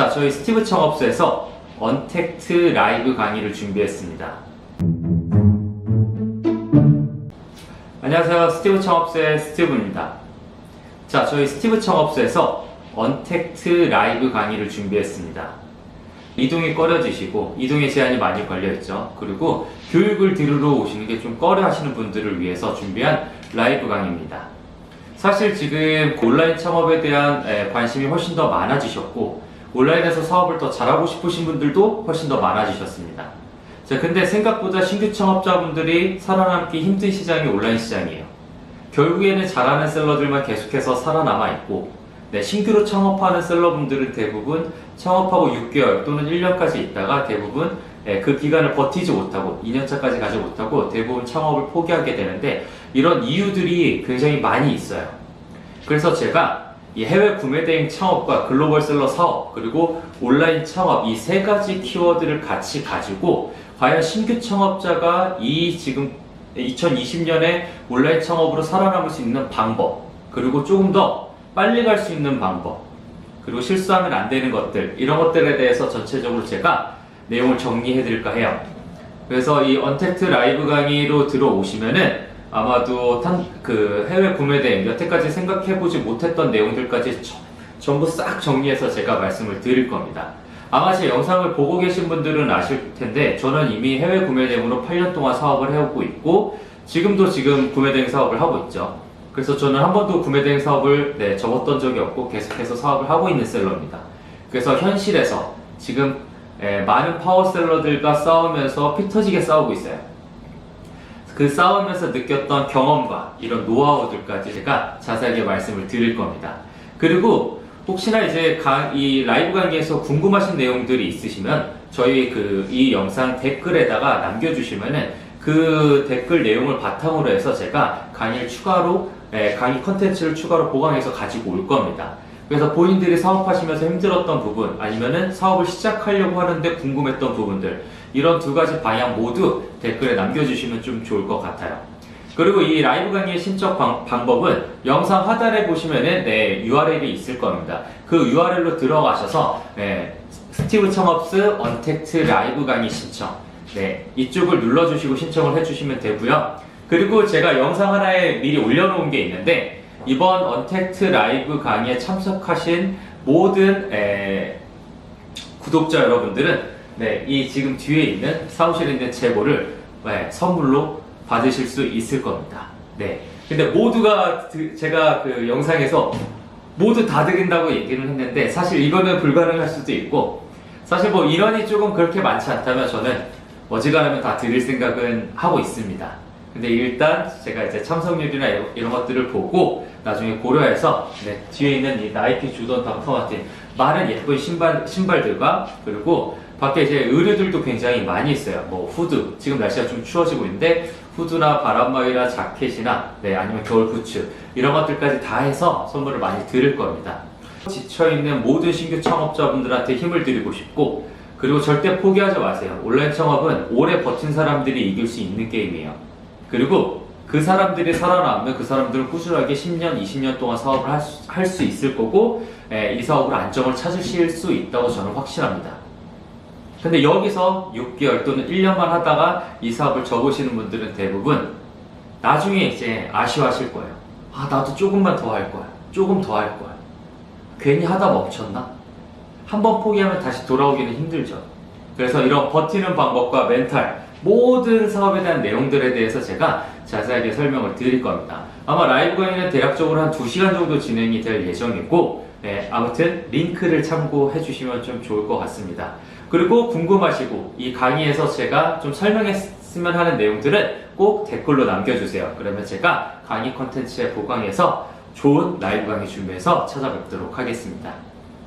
자, 저희 스티브 청업소에서 언택트 라이브 강의를 준비했습니다. 안녕하세요. 스티브 청업소의 스티브입니다. 자, 저희 스티브 청업소에서 언택트 라이브 강의를 준비했습니다. 이동이 꺼려지시고 이동에 제한이 많이 걸려있죠. 그리고 교육을 들으러 오시는 게 좀 꺼려 하시는 분들을 위해서 준비한 라이브 강의입니다. 사실 지금 온라인 창업에 대한 에, 관심이 훨씬 더 많아지셨고 온라인에서 사업을 더 잘하고 싶으신 분들도 훨씬 더 많아지셨습니다. 자, 근데 생각보다 신규 창업자분들이 살아남기 힘든 시장이 온라인 시장이에요. 결국에는 잘하는 셀러들만 계속해서 살아남아 있고 네, 신규로 창업하는 셀러분들은 대부분 창업하고 6개월 또는 1년까지 있다가 대부분 예, 그 기간을 버티지 못하고 2년차까지 가지 못하고 대부분 창업을 포기하게 되는데 이런 이유들이 굉장히 많이 있어요. 그래서 제가 이 해외 구매 대행 창업과 글로벌 셀러 사업 그리고 온라인 창업 이 세 가지 키워드를 같이 가지고 과연 신규 창업자가 이 지금 2020년에 온라인 창업으로 살아남을 수 있는 방법 그리고 조금 더 빨리 갈 수 있는 방법 그리고 실수하면 안 되는 것들 이런 것들에 대해서 전체적으로 제가 내용을 정리해 드릴까 해요. 그래서 이 언택트 라이브 강의로 들어오시면은 아마도 탄, 그 해외 구매 대행 여태까지 생각해 보지 못했던 내용들까지 저- 전부 싹 정리해서 제가 말씀을 드릴 겁니다. 아마 제 영상을 보고 계신 분들은 아실 텐데 저는 이미 해외 구매 대행으로 8년 동안 사업을 해오고 있고 지금도 지금 구매 대행 사업을 하고 있죠. 그래서 저는 한 번도 구매 대행 사업을 네, 접었던 적이 없고 계속해서 사업을 하고 있는 셀러입니다. 그래서 현실에서 지금 에, 많은 파워셀러들과 싸우면서 피 터지게 싸우고 있어요. 그 싸우면서 느꼈던 경험과 이런 노하우들까지 제가 자세하게 말씀을 드릴 겁니다. 그리고 혹시나 이제 강- 이 라이브 강의에서 궁금하신 내용들이 있으시면 저희 그 이 영상 댓글에다가 남겨주시면은 그 댓글 내용을 바탕으로 해서 제가 강의를 추가로 에, 강의 컨텐츠를 추가로 보강해서 가지고 올 겁니다. 그래서 본인들이 사업하시면서 힘들었던 부분 아니면은 사업을 시작하려고 하는데 궁금했던 부분들 이런 두 가지 방향 모두 댓글에 남겨주시면 좀 좋을 것 같아요. 그리고 이 라이브 강의 신청 방, 방법은 영상 하단에 보시면은 네, URL이 있을 겁니다. 그 URL로 들어가셔서 네, 스티브 청업스 언택트 라이브 강의 신청 네, 이쪽을 눌러주시고 신청을 해주시면 되고요. 그리고 제가 영상 하나에 미리 올려놓은 게 있는데 이번 언택트 라이브 강의에 참석하신 모든 에, 구독자 여러분들은 네, 이 지금 뒤에 있는 사무실에 있는 제보를 네, 선물로 받으실 수 있을 겁니다. 네. 근데 모두가 드- 제가 그 영상에서 모두 다 드린다고 얘기를 했는데 사실 이거는 불가능할 수도 있고 사실 뭐 인원이 조금 그렇게 많지 않다면 저는 어지간하면 다 드릴 생각은 하고 있습니다. 근데 일단 제가 이제 참석률이나 이런 것들을 보고 나중에 고려해서 네, 뒤에 있는 이 나이키 주던 닥터마틴 많은 예쁜 신발 신발들과 그리고 밖에 이제 의류들도 굉장히 많이 있어요. 뭐 후드 지금 날씨가 좀 추워지고 있는데 후드나 바람막이나 자켓이나 네 아니면 겨울 부츠 이런 것들까지 다 해서 선물을 많이 드릴 겁니다. 지쳐 있는 모든 신규 창업자분들한테 힘을 드리고 싶고 그리고 절대 포기하지 마세요. 온라인 창업은 오래 버틴 사람들이 이길 수 있는 게임이에요. 그리고 그 사람들이 살아남으면 그 사람들은 꾸준하게 10년, 20년 동안 사업을 할수 있을 거고 에, 이 사업으로 안정을 찾으실 수 있다고 저는 확신합니다. 근데 여기서 6개월 또는 1년만 하다가 이 사업을 접으시는 분들은 대부분 나중에 이제 아쉬워하실 거예요. 아, 나도 조금만 더 할 거야. 조금 더 할 거야. 괜히 하다 멈췄나? 한번 포기하면 다시 돌아오기는 힘들죠. 그래서 이런 버티는 방법과 멘탈, 모든 사업에 대한 내용들에 대해서 제가 자세하게 설명을 드릴 겁니다. 아마 라이브 강의는 대략적으로 한 2시간 정도 진행이 될 예정이고, 네, 아무튼 링크를 참고해 주시면 좀 좋을 것 같습니다. 그리고 궁금하시고 이 강의에서 제가 좀 설명했으면 하는 내용들은 꼭 댓글로 남겨주세요. 그러면 제가 강의 컨텐츠에 보강해서 좋은 라이브 강의 준비해서 찾아뵙도록 하겠습니다.